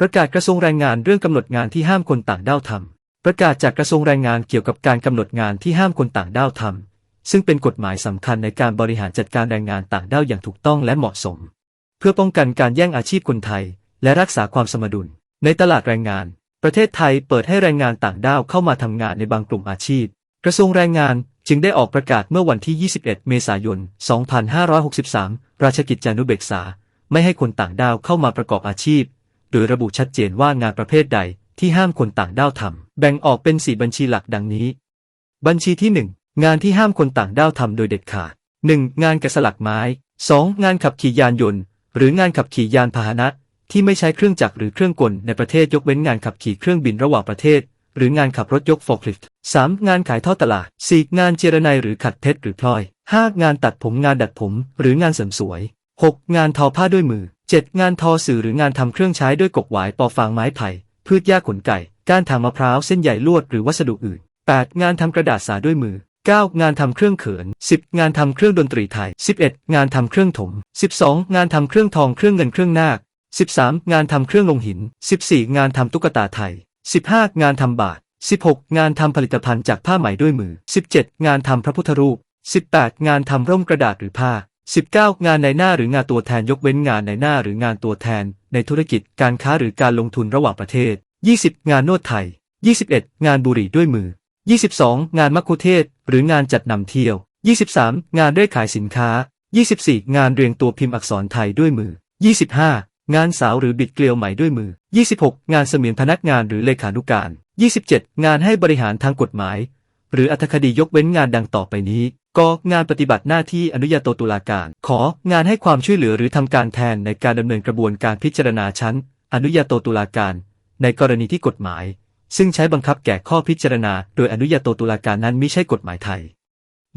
ประกาศกระทรวงแรงงานเรื่องกำหนดงานที่ห้ามคนต่างด้าวทำ ประกาศจากกระทรวงแรงงานเกี่ยวกับการกำหนดงานที่ห้ามคนต่างด้าวทำ ซึ่งเป็นกฎหมายสำคัญในการบริหารจัดการแรงงานต่างด้าวอย่างถูกต้องและเหมาะสม เพื่อป้องกันการแย่งอาชีพคนไทย และรักษาความสมดุล ในตลาดแรงงาน ประเทศไทยเปิดให้แรงงานต่างด้าวเข้ามาทำงานในบางกลุ่มอาชีพ กระทรวงแรงงานจึงได้ออกประกาศเมื่อวันที่ 21 เมษายน 2563 ราชกิจจานุเบกษา ไม่ให้คนต่างด้าวเข้ามาประกอบอาชีพ โดยระบุชัดเจนว่างานประเภทใดที่ห้ามคนต่างด้าวทำ แบ่งออกเป็น4บัญชีหลักดังนี้ บัญชีที่ 1 งานที่ห้ามคนต่างด้าวทำโดยเด็ดขาด 1. งานแกะสลักไม้ 2. งานขับขี่ยานยนต์ หรืองานขับขี่ยานพาหนะ ที่ไม่ใช้เครื่องจักรหรือเครื่องกลในประเทศยกเว้นงานขับขี่เครื่องบินระหว่างประเทศ หรืองานขับรถยกฟอร์คลิฟต์ 3. งานขายทอดตลาด 4. งานเจรไนหรือขัดเพชรหรือพลอย 5. งานตัดผมงานดัดผม หรืองานเสริมสวย 6. งานทอผ้าด้วยมือ 7. งานทอสื่อหรืองานทำเครื่องใช้ด้วยกกหวายปอฟางไม้ไผ่พืชหญ้าขนไก่ ก้านทางมะพร้าวเส้นใหญ่ลวดหรือวัสดุอื่น 8. งานทำกระดาษสาด้วยมือ 9. งานทำเครื่องเขิน 10. งานทำเครื่องดนตรีไทย 11. งานทำเครื่องถม 12. งานทำเครื่องทองเครื่องเงินเครื่องนาค 13. งานทำเครื่องลงหิน 14. งานทำตุ๊กตาไทย 15. งานทำบาท 16. งานทำผลิตภัณฑ์จากผ้าไหมด้วยมือ 17. งานทำพระพุทธรูป 18. งานทำร่มกระดาษหรือผ้า 19. งานในหน้าหรืองานตัวแทนยกเว้นงานในหน้าหรืองานตัวแทน ในธุรกิจการค้าหรือการลงทุนระหว่างประเทศ 20. งานนวดไทย 21. งานบุหรี่ด้วยมือ 22. งานมัคคุเทศ หรืองานจัดนำเที่ยว 23. งานเร่ขายสินค้า 24. งานเรียงตัวพิมพ์อักษรไทยด้วยมือ 25. งานสาวหรือบิดเกลียวไหมด้วยมือ 26. งานเสมียนพนักงานหรือเลขานุการ 27. งานให้บริหารทางกฎหมาย หรืออัธคดียกเว้นงานดังต่อไปนี้กงานปฏิบัติหน้าที่อนุญาโตตุลาการ ของานให้ความช่วยเหลือหรือทำการแทนในการดำเนินกระบวนการพิจารณาชั้น อนุญาโตตุลาการ ในกรณีที่กฎหมาย ซึ่งใช้บังคับแก่ข้อพิจารณา โดยอนุญาโตตุลาการนั้นไม่ใช่กฎหมายไทย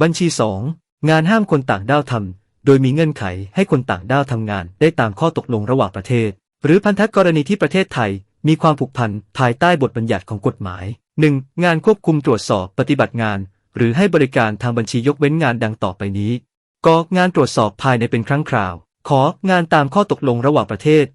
บัญชี 2 งานห้ามคนต่างด้าวทำโดยมีเงื่อนไขให้คนต่างด้าวทำงานได้ตามข้อตกลงระหว่างประเทศ หรือพันธกรณีที่ประเทศไทย มีความผูกพันภายใต้บทบัญญัติของกฎหมาย 1. งานควบคุมตรวจสอบปฏิบัติงาน หรือให้บริการทางบัญชียกเว้นงานดังต่อไปนี้กงานตรวจสอบภายในเป็นครั้งคราว ของานตามข้อตกลงระหว่างประเทศ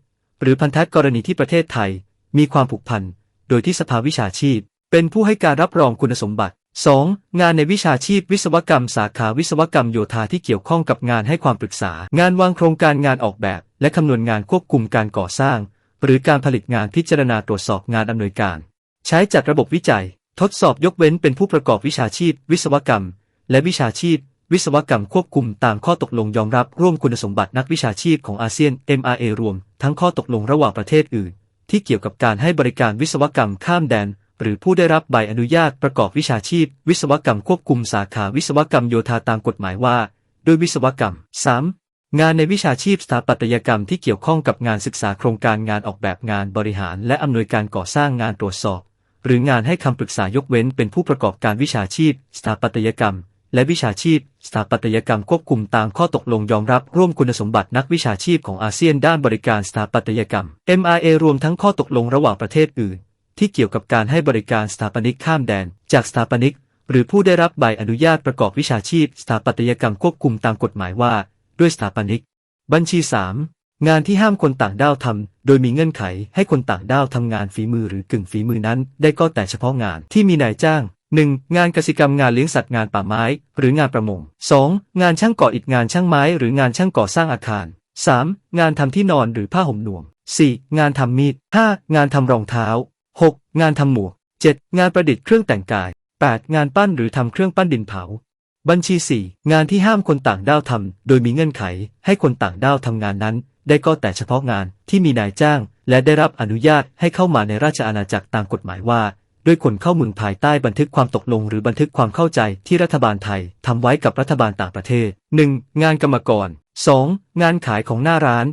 หรือพันธกรณีที่ประเทศไทย มีความผูกพัน โดยที่สภาวิชาชีพ เป็นผู้ให้การรับรองคุณสมบัติ 2. งานในวิชาชีพวิศวกรรม สาขาวิศวกรรมโยธาที่เกี่ยวข้องกับงานให้ความปรึกษา งานวางโครงการงานออกแบบ และคำนวณงานควบคุมการก่อสร้าง หรือการผลิตงานพิจารณาตรวจสอบงานอำนวยการ ใช้จัดระบบวิจัย ทดสอบยกเว้นเป็นผู้ประกอบวิชาชีพ วิศวกรรม และวิชาชีพ วิศวกรรมควบคุมตามข้อตกลงยอมรับร่วมคุณสมบัตินักวิชาชีพของอาเซียน MRA รวม ทั้งข้อตกลงระหว่างประเทศอื่น ที่เกี่ยวกับการให้บริการวิศวกรรมข้ามแดนหรือผู้ได้รับใบอนุญาตประกอบวิชาชีพ วิศวกรรมควบคุมสาขาวิศวกรรมโยธาตามกฎหมายว่าโดยวิศวกรรม 3. งานในวิชาชีพสถาปัตยกรรมที่เกี่ยวข้องกับงานศึกษาโครงการงานออกแบบงานบริหาร และอำนวยการก่อสร้างงานตรวจสอบ หรืองานให้คำปรึกษายกเว้นเป็นผู้ประกอบการวิชาชีพ สถาปัตยกรรม และวิชาชีพ สถาปัตยกรรมควบคุมตามข้อตกลงยอมรับร่วมคุณสมบัตินักวิชาชีพของอาเซียนด้านบริการสถาปัตยกรรม MRA รวมทั้งข้อตกลงระหว่างประเทศอื่น ที่เกี่ยวกับการให้บริการสถาปนิกข้ามแดน จากสถาปนิก หรือผู้ได้รับใบอนุญาตประกอบวิชาชีพ สถาปัตยกรรมควบคุมตามกฎหมายว่า ด้วยสถาปนิก บัญชี 3 งานที่ห้ามคนต่างด้าวทำ โดยมีเงื่อนไขให้คนต่างด้าวทำงานฝีมือหรือกึ่งฝีมือนั้น ได้ก็แต่เฉพาะงานที่มีนายจ้าง 1. งานกสิกรรมงานเลี้ยงสัตว์งานป่าไม้ หรืองานประมง 2. งานช่างก่ออิฐงานช่างไม้หรืองานช่างก่อสร้างอาคาร 3. งานทำที่นอนหรือผ้าห่มหน่วง 4. งานทำมีด 5. งานทำรองเท้า 6. งานทำหมวก 7. งานประดิษฐ์เครื่องแต่งกาย 8. งานปั้นหรือทำเครื่องปั้นดินเผา บัญชี 4 งานที่ห้ามคนต่างด้าวทำ โดยมีเงื่อนไข ให้คนต่างด้าวทำงานนั้น ได้ก็แต่เฉพาะงานที่มีนายจ้าง และได้รับอนุญาตให้เข้ามาในราชอาณาจักรตามกฎหมายว่า ด้วยคนเข้าเมืองภายใต้บันทึกความตกลง หรือบันทึกความเข้าใจที่รัฐบาลไทยทำไว้กับรัฐบาลต่างประเทศ 1. งานกรรมกร 2. งานขายของหน้าร้าน